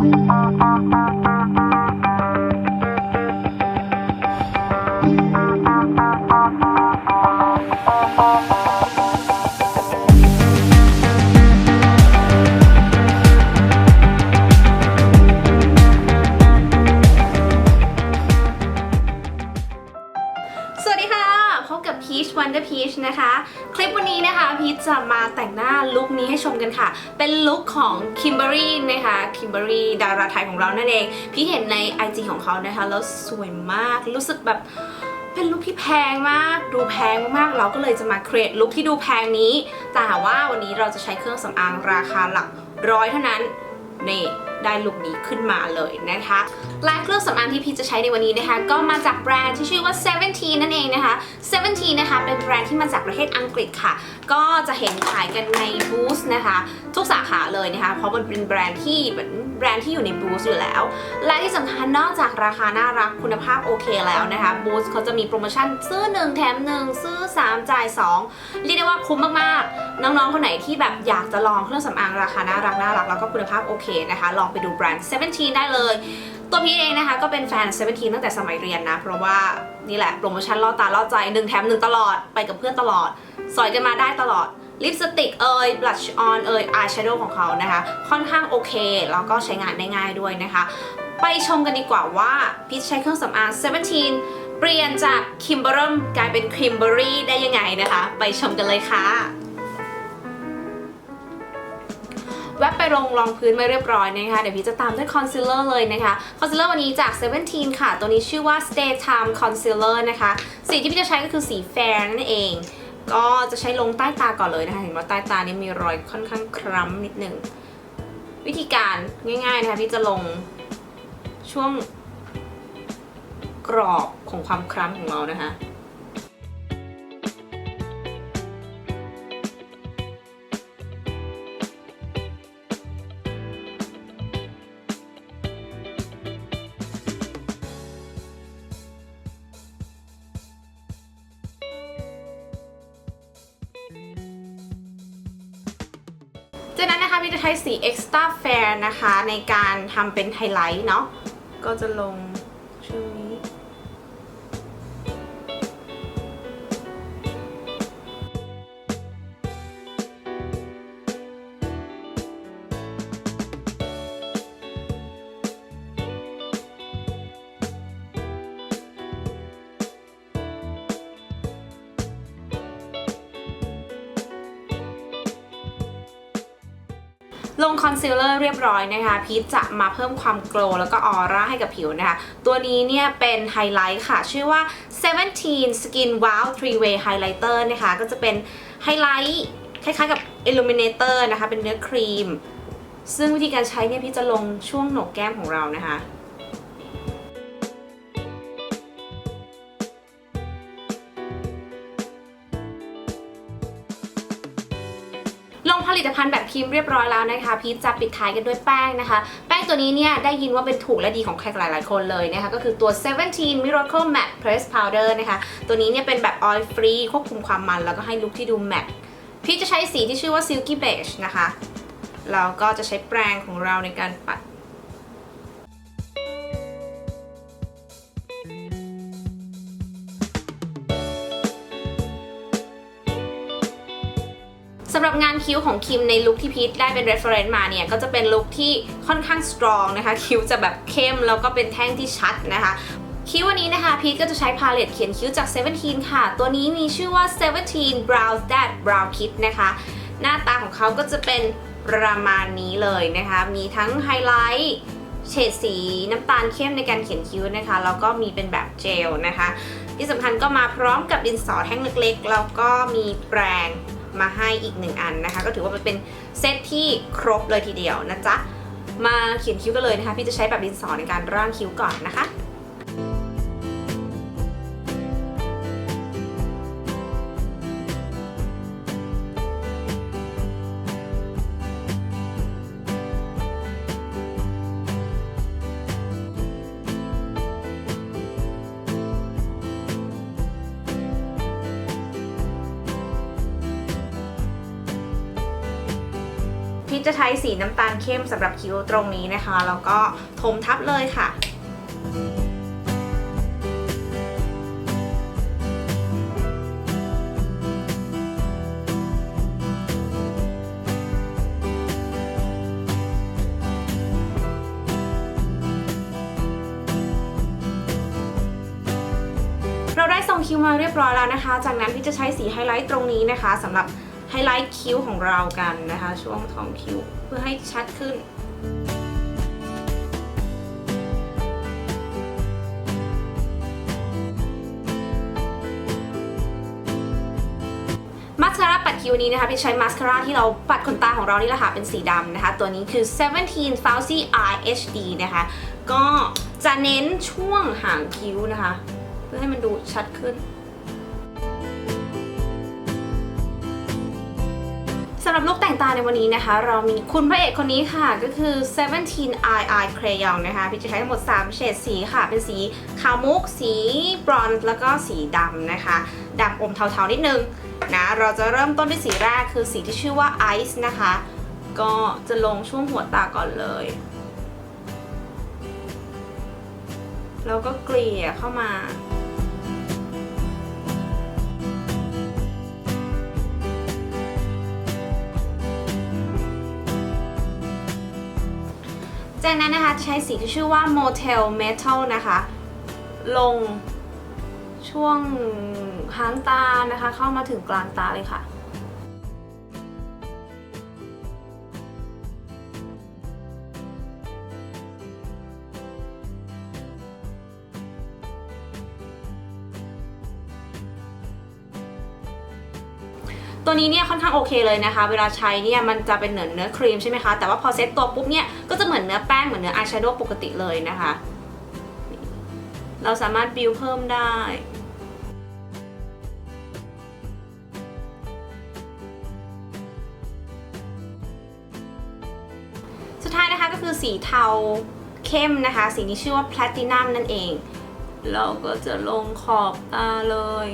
Thank you. คลิปวันนี้นะคะพีชจะมาแต่งหน้าลุคนี้ให้ชมกันค่ะ เป็นลุคของ Kimberly นะคะ Kimberly ดาราไทยของเรานั่นเอง พี่เห็นใน IG ของเขานะคะ แล้วสวยมากรู้สึกแบบเป็นลุคที่แพงมาก ดูแพงมากๆเราก็เลยจะมา create ลุคที่ดูแพงนี้ แต่ว่าวันนี้เราจะใช้เครื่องสำอางราคาหลักร้อยเท่านั้นนี่ ได้ลุคนี้ขึ้นมาเลยนะคะและเครื่องสำอางที่พีชจะใช้ในวันนี้นะคะ ก็มาจากแบรนด์ที่ชื่อว่า 17 นั่นเองนะคะ 17 นะคะ เป็นแบรนด์ที่มาจากประเทศอังกฤษค่ะ ก็จะเห็นขายกันในบูธนะคะ ทุกสาขาเลยนะคะ เพราะมันเป็นแบรนด์ที่เหมือนแบรนด์ที่อยู่ในบูธอยู่แล้ว และที่สำคัญนอกจากราคาน่ารักคุณภาพโอเคแล้วนะคะบูธเขาจะมีโปรโมชั่นซื้อ 1 แถม 1 ซื้อ 3 จ่าย 2 เรียกได้ว่าคุ้มมากๆ น้องๆคนไหนที่แบบอยากจะลองเครื่องสำอางราคาน่ารักน่ารักแล้วก็คุณภาพโอเคนะคะลองไปดูแบรนด์17 ได้เลย ตัวพี่เองนะคะก็เป็นแฟน17 ตั้งแต่สมัยเรียนนะ เพราะว่านี่แหละโปรโมชั่นล่อตาล่อใจ1แถม1ตลอดไปกับเพื่อนตลอด สอยกันมาได้ตลอดลิปสติกเอยบลัชออนเอยอายแชโดว์ของเขานะคะ ค่อนข้างโอเค แล้วก็ใช้งานได้ง่ายด้วยนะคะ ไปชมกันดีกว่าว่าพีชใช้เครื่องสำอาง17 เปลี่ยนจาก k i m b e r l กลายเป็น Kimberly ได้ยังไงนะคะ ไปชมกันเลยค่ะ แวบไปลงรองพื้นไว้เรียบร้อยนะคะเดี๋ยวพี่จะตามด้วยคอนซีลเลอร์เลยนะคะคอนซีลเลอร์วันนี้จาก 17 ค่ะ ตัวนี้ชื่อว่า Stay Time Concealer นะคะ สีที่พี่จะใช้ก็คือสีแฟร์นั่นเอง ก็จะใช้ลงใต้ตาก่อนเลยนะคะเห็นว่าใต้ตานี่มีรอยค่อนข้างคล้ำนิดหนึ่งวิธีการง่ายๆนะคะพี่จะลงช่วงกรอบของความคล้ำของเรานะคะ จากนั้นนะคะพี่จะใช้สี extra fair นะคะ ในการทำเป็นไฮไลท์เนาะก็จะลง ลงคอนซีลเลอร์เรียบร้อยนะคะพีทจะมาเพิ่มความโกลว์แล้วก็ออร่าให้กับผิวนะคะ ตัวนี้เนี่ยเป็นไฮไลท์ค่ะ ชื่อว่า 17 Skin Wow 3 Way Highlighter นะคะ ก็จะเป็นไฮไลท์คล้ายๆกับ Illuminator นะคะ เป็นเนื้อครีม ซึ่งวิธีการใช้เนี่ยพี่จะลงช่วงโหนกแก้มของเรานะคะ ลิตภัณฑ์แบบครีมเรียบร้อยแล้วนะคะพีทจะปิดท้ายกันด้วยแป้งนะคะ แป้งตัวนี้เนี่ยได้ยินว่าเป็นถูกและดีของใครหลายๆ คนเลยนะคะ ก็คือตัว 17 Miracle Matte Press Powder นะคะ ตัวนี้เนี่ยเป็นแบบ oil free ควบคุมความมัน แล้วก็ให้ลุคที่ดูแมตต์พีทจะใช้สีที่ชื่อว่า Silky Beige นะคะแล้วก็จะใช้แปรงของเราในการปัดำหรับงานคิ้วของคิมในลุคที่พีทได้เป็น reference มาเนี่ย ก็จะเป็นลุคที่ค่อนข้าง strong นะคะ คิ้วจะแบบเข้มแล้วก็เป็นแท่งที่ชัดนะคะคิ้ววันนี้นะคะ พีทก็จะใช้พาเลตเขียนคิ้วจาก 17 ค่ะ ตัวนี้มีชื่อว่า 17 Brow That Brow Kit นะคะ หน้าตาของเขาก็จะเป็นประมาณนี้เลยนะคะ มีทั้งไฮไลท์เฉดสีน้ำตาลเข้มในการเขียนคิ้วนะคะ แล้วก็มีเป็นแบบเจลนะคะ ที่สำคัญก็มาพร้อมกับดินสอแท่งเล็กๆ แล้วก็มีแปรง มาให้อีกหนึ่งอันนะคะ ก็ถือว่ามันเป็นเซตที่ครบเลยทีเดียวนะจ๊ะ มาเขียนคิ้วกันเลยนะคะ พี่จะใช้แบบดินสอในการร่างคิ้วก่อนนะคะ พีชจะใช้สีน้ำตาลเข้มสำหรับคิ้วตรงนี้นะคะ แล้วก็ถมทับเลยค่ะเราได้ทรงคิ้วมาเรียบร้อยแล้วนะคะ จากนั้นพี่จะใช้สีไฮไลท์ตรงนี้นะคะสำหรับ ไฮไลท์คิ้วของเรากันนะคะ ช่วงของคิ้วเพื่อให้ชัดขึ้นมาสคาร่าปัดคิ้วนี้นะคะพี่ใช้มาสคาร่าที่เราปัดขนตาของเรานี่แหละค่ะเป็นสีดำนะคะ ตัวนี้คือ 17 Falsy Eye HD นะคะ ก็จะเน้นช่วงหางคิ้วนะคะ เพื่อให้มันดูชัดขึ้นำหรับลูกแต่งตาในวันนี้นะคะ เรามีคุณพระเอกคนนี้ค่ะ ก็คือ 17 Eye Eye Crayon นะคะพี่จะใช้ทั้งหมด 3 เฉดสีค่ะ เป็นสีขาวมุก สีบรอนซ์แล้วก็สีดำนะคะดำอมเทาๆนิดนึงนะเราจะเริ่มต้นด้วยสีแรกคือสีที่ชื่อว่า Ice นะคะ ก็จะลงช่วงหัวตาก่อนเลย แล้วก็เกลี่ยเข้ามา จากนั้นนะคะจะใช้สีที่ชื่อว่า Motel Metal นะคะ ลงช่วงหางตานะคะ เข้ามาถึงกลางตาเลยค่ะ ตัวนี้เนี่ยค่อนข้างโอเคเลยนะคะ เวลาใช้เนี่ยมันจะเป็นเหมือนเนื้อครีมใช่ไหมคะ แต่ว่าพอเซ็ตตัวปุ๊บเนี่ยก็จะเหมือนเนื้อแป้งเหมือนเนื้ออายแชโดว์ปกติเลยนะคะ เราสามารถบิวเพิ่มได้สุดท้ายนะคะก็คือสีเทาเข้มนะคะ สีนี้ชื่อว่าแพลตินัมนั่นเอง เราก็จะลงขอบตาเลย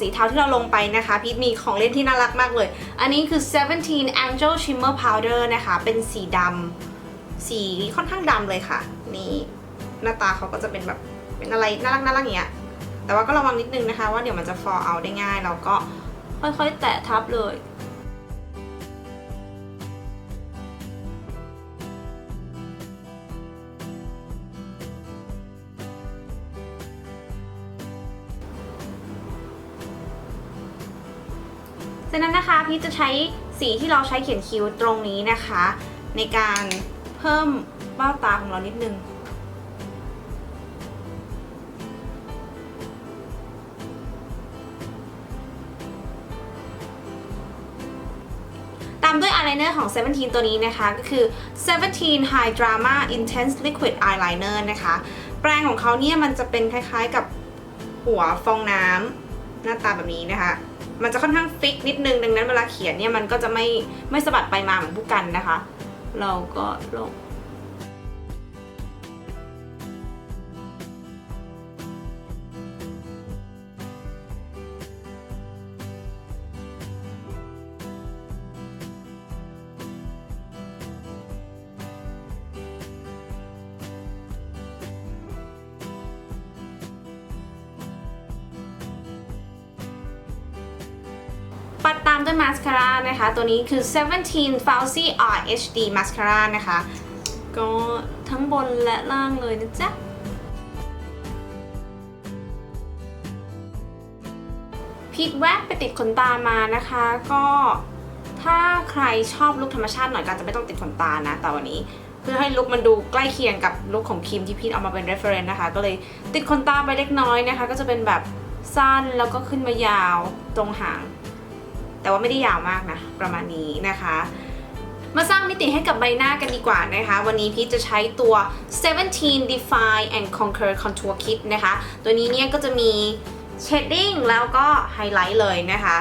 สีเทาที่เราลงไปนะคะ พีทมีของเล่นที่น่ารักมากเลย อันนี้คือ 17 Angel Shimmer Powder นะคะ เป็นสีดำสีค่อนข้างดำเลยค่ะ นี่หน้าตาเขาก็จะเป็นแบบเป็นอะไรน่ารักน่ารักอย่างเงี้ย แต่ว่าก็ระวังนิดนึงนะคะ ว่าเดี๋ยวมันจะ fall out ได้ง่าย เราก็ค่อยๆ แตะทับเลย นะคะพี่จะใช้สีที่เราใช้เขียนคิ้วตรงนี้นะคะ ในการเพิ่มเบ้าตาของเรานิดนึงตามด้วยอายไลเนอร์ของ 17 ตัวนี้นะคะ ก็คือ 17 High Drama Intense Liquid Eyeliner นะคะ แปรงของเขาเนี่ยมันจะเป็นคล้ายๆกับหัวฟองน้ำหน้าตาแบบนี้นะคะ มันจะค่อนข้างฟิกนิดนึงดังนั้นเวลาเขียนเนี่ยมันก็จะไม่ไม่สะบัดไปมาเหมือนผู้กันนะคะ เราก็ลง ปัดตามด้วยมาสคาร่านะคะ ตัวนี้คือ 17 Falsy R HD Mascara นะคะ ก็ทั้งบนและล่างเลยนะจ๊ะพีทแวะไปติดขนตามานะคะ ก็ถ้าใครชอบลุคธรรมชาติหน่อยก็จจะไม่ต้องติดขนตานะแต่วันนี้ เพื่อให้ลุคมันดูใกล้เคียงกับลุคของคิมที่พีทเอามาเป็น reference นะคะ ก็เลยติดขนตาไปเล็กน้อยนะคะ ก็จะเป็นแบบสั้นแล้วก็ขึ้นมายาวตรงหาง แต่ว่าไม่ได้ยาวมากนะประมาณนี้นะคะ มาสร้างมิติให้กับใบหน้ากันดีกว่านะคะ วันนี้พีชจะใช้ตัว 17 Define and Conquer Contour Kit นะคะ ตัวนี้เนี่ยก็จะมี Shading แล้วก็ไฮไลท์เลยนะคะ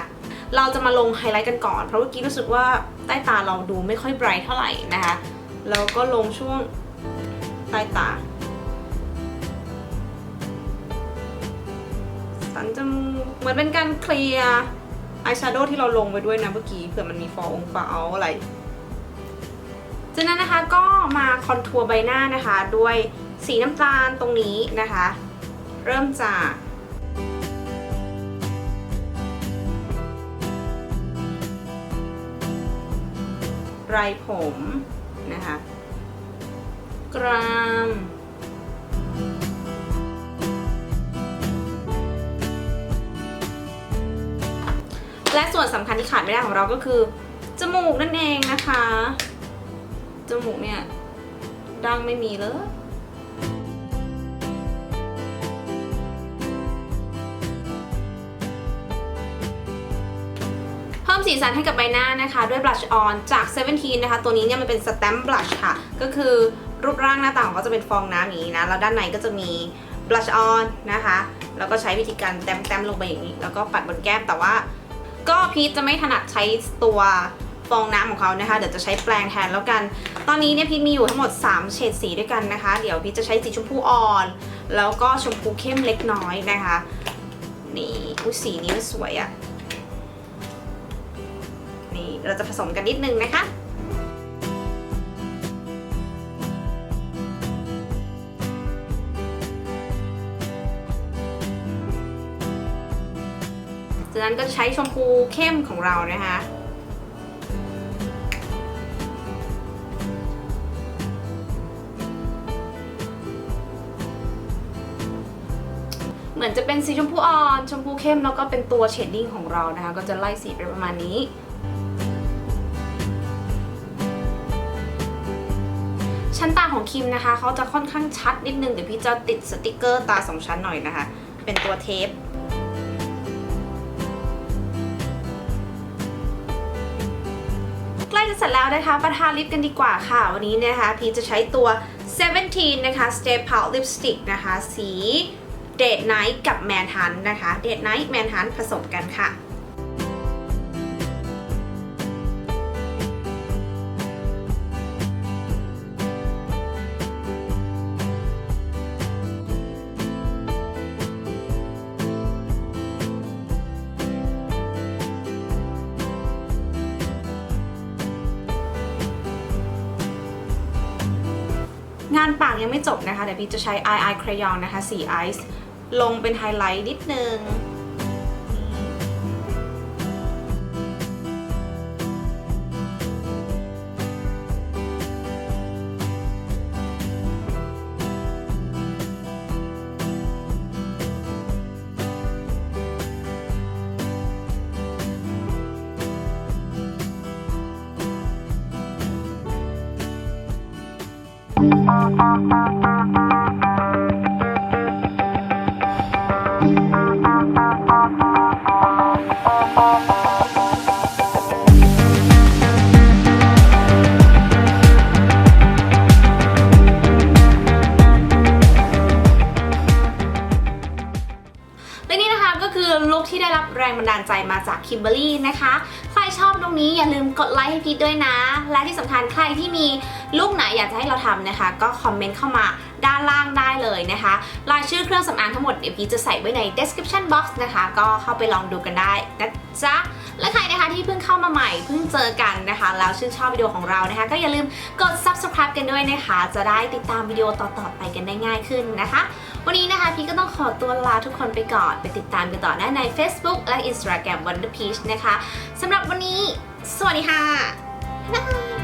เราจะมาลงไฮไลท์กันก่อน เพราะเมื่อกี้รู้สึกว่าใต้ตาเราดูไม่ค่อยไบรท์เท่าไหร่นะคะแล้วก็ลงช่วงใต้ตา สันจมูกเหมือนเป็นการเคลียร์ อายแชโดว์ที่เราลงไปด้วยนะเมื่อกี้เผื่อมันมีฟองฟ้าอะไรจากนั้นนะคะก็มาคอนทัวร์ใบหน้านะคะ ด้วยสีน้ำตาลตรงนี้นะคะ เริ่มจากไรผมนะคะ กราม และส่วนสำคัญที่ขาดไม่ได้ของเราก็คือ จมูกนั่นเองนะคะ จมูกเนี่ยดังไม่มีเลยเพิ่มสีสันให้กับใบหน้านะคะ ด้วยบลัชออนจาก 17 นะคะ ตัวนี้เนี่ยมันเป็นสแตมป์บลัชค่ะ ก็คือรูปร่างหน้าตาของเขาจะเป็นฟองน้ำอย่างนี้นะ แล้วด้านในก็จะมีบลัชออนนะคะ แล้วก็ใช้วิธีการแต้มๆลงไปอย่างนี้ แล้วก็ปัดบนแก้มแต่ว่า ก็พีทจะไม่ถนัดใช้ตัวฟองน้ำของเขานะคะเดี๋ยวจะใช้แปรงแทนแล้วกัน ตอนนี้เนี่ยพีทมีอยู่ทั้งหมด 3 เฉดสีด้วยกันนะคะ เดี๋ยวพีทจะใช้สีชมพูอ่อน แล้วก็ชมพูเข้มเล็กน้อยนะคะนี่อุ้ยสีนี้มันสวยอะนี่เราจะผสมกันนิดนึงนะคะ จากนั้นก็ใช้ชมพูเข้มของเรานะคะเหมือนจะเป็นสีชมพูอ่อน ชมพูเข้มแล้วก็เป็นตัวเชดดิ้งของเรานะคะ ก็จะไล่สีไปประมาณนี้ ชั้นตาของคิมนะคะเขาจะค่อนข้างชัดนิดนึง เดี๋ยวพี่จะติดสติกเกอร์ตาสองชั้นหน่อยนะคะ เป็นตัวเทป จะเสร็จแล้วนะคะประทาลิปกันดีกว่าค่ะ วันนี้นะคะพีจะใช้ตัว 17 นะคะ Stay Pout Lipstick นะคะ สี Date Night กับ Manhunt นะคะ Date Night Manhunt ผสมกันค่ะานปากยังไม่จบนะคะเดี๋ยวพี่จะใช้ Eye Eye Crayon นะคะสีไอซ์ลงเป็นไฮไลท์นิดนึง และนี่นะคะก็คือลุคที่ได้รับแรงบันดาลใจมาจากคิมเบอรี่นะคะ ใครชอบลุคนี้อย่าลืมกดไลค์ให้พีทด้วยนะ และที่สำคัญใครที่มีลุคไหนอยากจะให้เราทำนะคะ ก็คอมเมนต์เข้ามาด้านล่างได้เลยนะคะ รายชื่อเครื่องสำอางทั้งหมดเดี๋ยวพีทจะใส่ไว้ใน description box นะคะ ก็เข้าไปลองดูกันได้นะจ๊ะและใครนะคะที่เพิ่งเข้ามาใหม่เพิ่งเจอกันนะคะ แล้วชื่นชอบวิดีโอของเรานะคะ ก็อย่าลืมกด subscribe กันด้วยนะคะ จะได้ติดตามวิดีโอต่อๆไปกันได้ง่ายขึ้นนะคะ วันนี้นะคะพี่ก็ต้องขอตัวลาทุกคนไปก่อน ไปติดตามกันต่อได้ใน Facebook และ Instagram Wonder Peach นะคะสำหรับวันนี้ สวัสดีค่ะบ๊ายบาย